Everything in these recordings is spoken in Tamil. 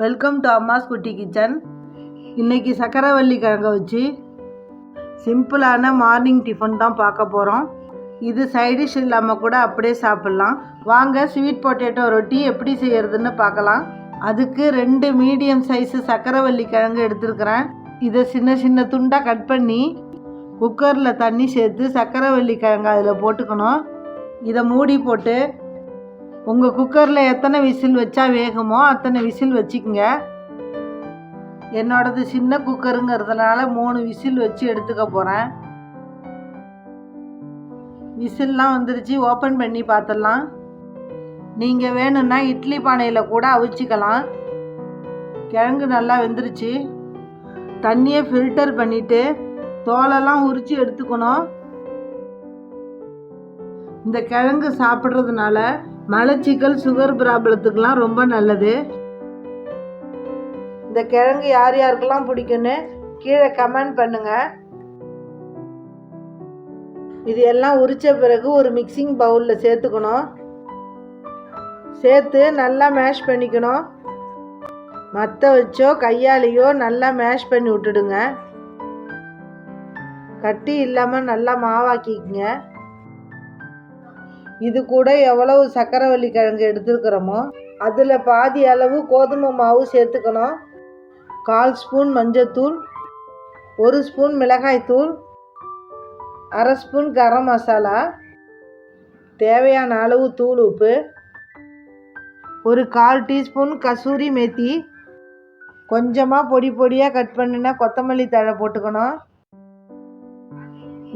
வெல்கம் டு அம்மாஸ் குட்டி கிச்சன் இன்றைக்கி சக்கரவள்ளி கிழங்க வச்சு சிம்பிளான மார்னிங் டிஃபன் தான் பார்க்க போகிறோம் இது சைடிஷ் இல்லாமல் கூட அப்படியே சாப்பிட்லாம். வாங்க ஸ்வீட் பொட்டேட்டோ ரொட்டி எப்படி செய்கிறதுன்னு பார்க்கலாம். அதுக்கு ரெண்டு மீடியம் சைஸு சக்கரவள்ளி கிழங்கு எடுத்துருக்கிறேன். இதை சின்ன சின்ன துண்டாக கட் பண்ணி குக்கரில் தண்ணி சேர்த்து சக்கரவள்ளி கிழங்கு அதில் போட்டுக்கணும். இதை மூடி போட்டு உங்கள் குக்கரில் எத்தனை விசில் வச்சா வேகுமோ அத்தனை விசில் வச்சுக்கோங்க. என்னோடது சின்ன குக்கருங்கிறதுனால மூணு விசில் வச்சு எடுத்துக்க போகிறேன் விசில்லாம் வந்துருச்சு ஓப்பன் பண்ணி பார்த்துடலாம் நீங்கள் வேணும்னா இட்லி பானையில் கூட அவிச்சிக்கலாம். கிழங்கு நல்லா வெந்துருச்சு. தண்ணியை ஃபில்டர் பண்ணிவிட்டு தோலெல்லாம் உரித்து எடுத்துக்கணும். இந்த கிழங்கு சாப்பிட்றதுனால மலச்சிக்கல் சுகர் ப்ராப்ளத்துக்கெலாம் ரொம்ப நல்லது. இந்த கிழங்கு யார் யாருக்கெல்லாம் பிடிக்குன்னு கீழே கமெண்ட் பண்ணுங்க. இது எல்லாம் உரித்த பிறகு ஒரு மிக்சிங் பவுலில் சேர்த்துக்கணும். சேர்த்து நல்லா மேஷ் பண்ணிக்கணும். மற்ற வச்சோ கையாலேயோ நல்லா மேஷ் பண்ணி விட்டுடுங்க. கட்டி இல்லாமல் நல்லா மாவாக்கிக்கங்க. இது கூட எவ்வளவு சக்கரவள்ளி கிழங்கு எடுத்துருக்கிறோமோ அதில் பாதி அளவு கோதுமை மாவு சேர்த்துக்கணும். கால் ஸ்பூன் மஞ்சத்தூள் ஒரு ஸ்பூன் மிளகாய்த்தூள் அரை ஸ்பூன் கரம் மசாலா தேவையான அளவு தூள் உப்பு ஒரு கால் டீஸ்பூன் கசூரி மேத்தி கொஞ்சமாக பொடி பொடியாக கட் பண்ணினா கொத்தமல்லி தழை போட்டுக்கணும்.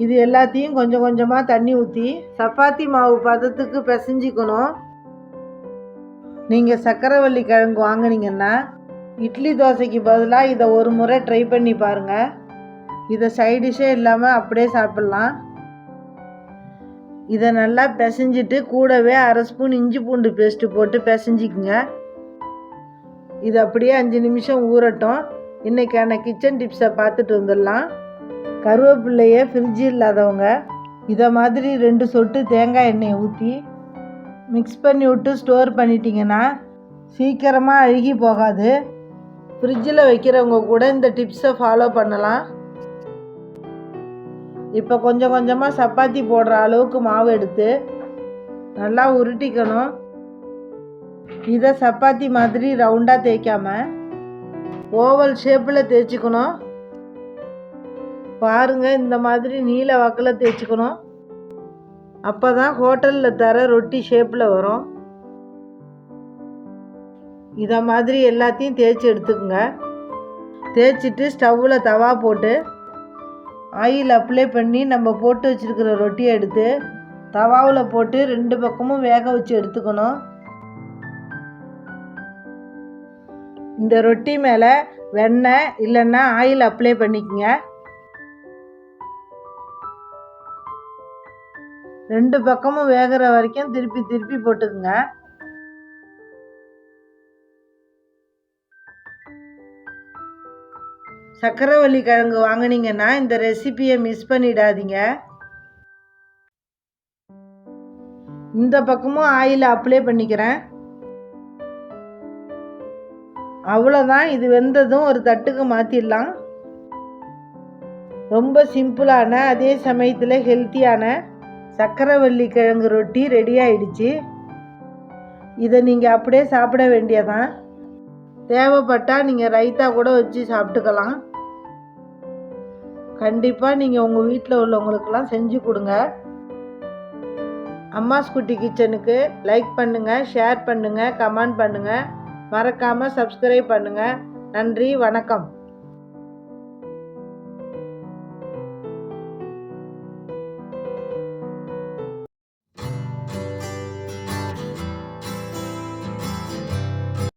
இது எல்லாத்தையும் கொஞ்சம் கொஞ்சமாக தண்ணி ஊற்றி சப்பாத்தி மாவு பதத்துக்கு பிசைஞ்சிக்கணும். நீங்கள் சக்கரவள்ளி கிழங்கு வாங்கினீங்கன்னா இட்லி தோசைக்கு பதிலாக இதை ஒரு முறை ட்ரை பண்ணி பாருங்கள் இதை சைடிஷே இல்லாமல் அப்படியே சாப்பிட்லாம். இதை நல்லா பிசைஞ்சிட்டு கூடவே அரை ஸ்பூன் இஞ்சி பூண்டு பேஸ்ட்டு போட்டு பிசைஞ்சிக்குங்க. இது அப்படியே அஞ்சு நிமிஷம் ஊறட்டும். இன்றைக்கான கிச்சன் டிப்ஸை பார்த்துட்டு வந்துடலாம். கருவேப்பிள்ளையை ஃப்ரிட்ஜ் இல்லாதவங்க இதை மாதிரி ரெண்டு சொட்டு தேங்காய் எண்ணெயை ஊற்றி மிக்ஸ் பண்ணி விட்டு ஸ்டோர் பண்ணிட்டீங்கன்னா சீக்கிரமாக அழுகி போகாது. ஃப்ரிட்ஜில் வைக்கிறவங்க கூட இந்த டிப்ஸை ஃபாலோ பண்ணலாம். இப்போ கொஞ்சம் கொஞ்சமாக சப்பாத்தி போடுற அளவுக்கு மாவு எடுத்து நல்லா உருட்டிக்கணும். இதை சப்பாத்தி மாதிரி ரவுண்டாக தேய்க்காம ஓவல் ஷேப்பில் தேய்ச்சிக்கணும். பாருங்கள் இந்த மாதிரி நீல வாக்கில் தேய்ச்சிக்கணும். அப்போ தான் ஹோட்டலில் தர ரொட்டி ஷேப்பில் வரும். இதை மாதிரி எல்லாத்தையும் தேய்ச்சி எடுத்துக்கோங்க. தேய்ச்சிட்டு ஸ்டவ்வில் தவா போட்டு ஆயில் அப்ளை பண்ணி நம்ம போட்டு வச்சுருக்கிற ரொட்டியை எடுத்து தவாவில் போட்டு ரெண்டு பக்கமும் வேக வச்சு எடுத்துக்கணும். இந்த ரொட்டி மேலே வெண்ணெய் இல்லைன்னா ஆயில் அப்ளை பண்ணிக்கங்க. ரெண்டு பக்கமும் வேகிற வரைக்கும் திருப்பி திருப்பி போட்டுக்குங்க. சக்கரவள்ளி கிழங்கு வாங்கினீங்கன்னா இந்த ரெசிபியை மிஸ் பண்ணிடாதீங்க. இந்த பக்கமும் ஆயில் அப்ளை பண்ணிக்கிறேன். அவ்வளோதான் இது வெந்ததும் ஒரு தட்டுக்கு மாற்றிடலாம் ரொம்ப சிம்பிளான அதே சமயத்தில் ஹெல்த்தியான சக்கரவள்ளி கிழங்கு ரொட்டி ரெடி ஆயிடுச்சு. இதை நீங்கள் அப்படியே சாப்பிட வேண்டியதான். தேவைப்பட்டால் நீங்கள் ரைத்தா கூட வச்சு சாப்பிட்டுக்கலாம். கண்டிப்பாக நீங்கள் உங்கள் வீட்டில் உள்ளவங்களுக்கெல்லாம் செஞ்சு கொடுங்க. அம்மாஸ் குட்டி கிச்சனுக்கு லைக் பண்ணுங்கள் ஷேர் பண்ணுங்கள் கமெண்ட் பண்ணுங்கள் மறக்காமல் சப்ஸ்கிரைப் பண்ணுங்கள் நன்றி வணக்கம்.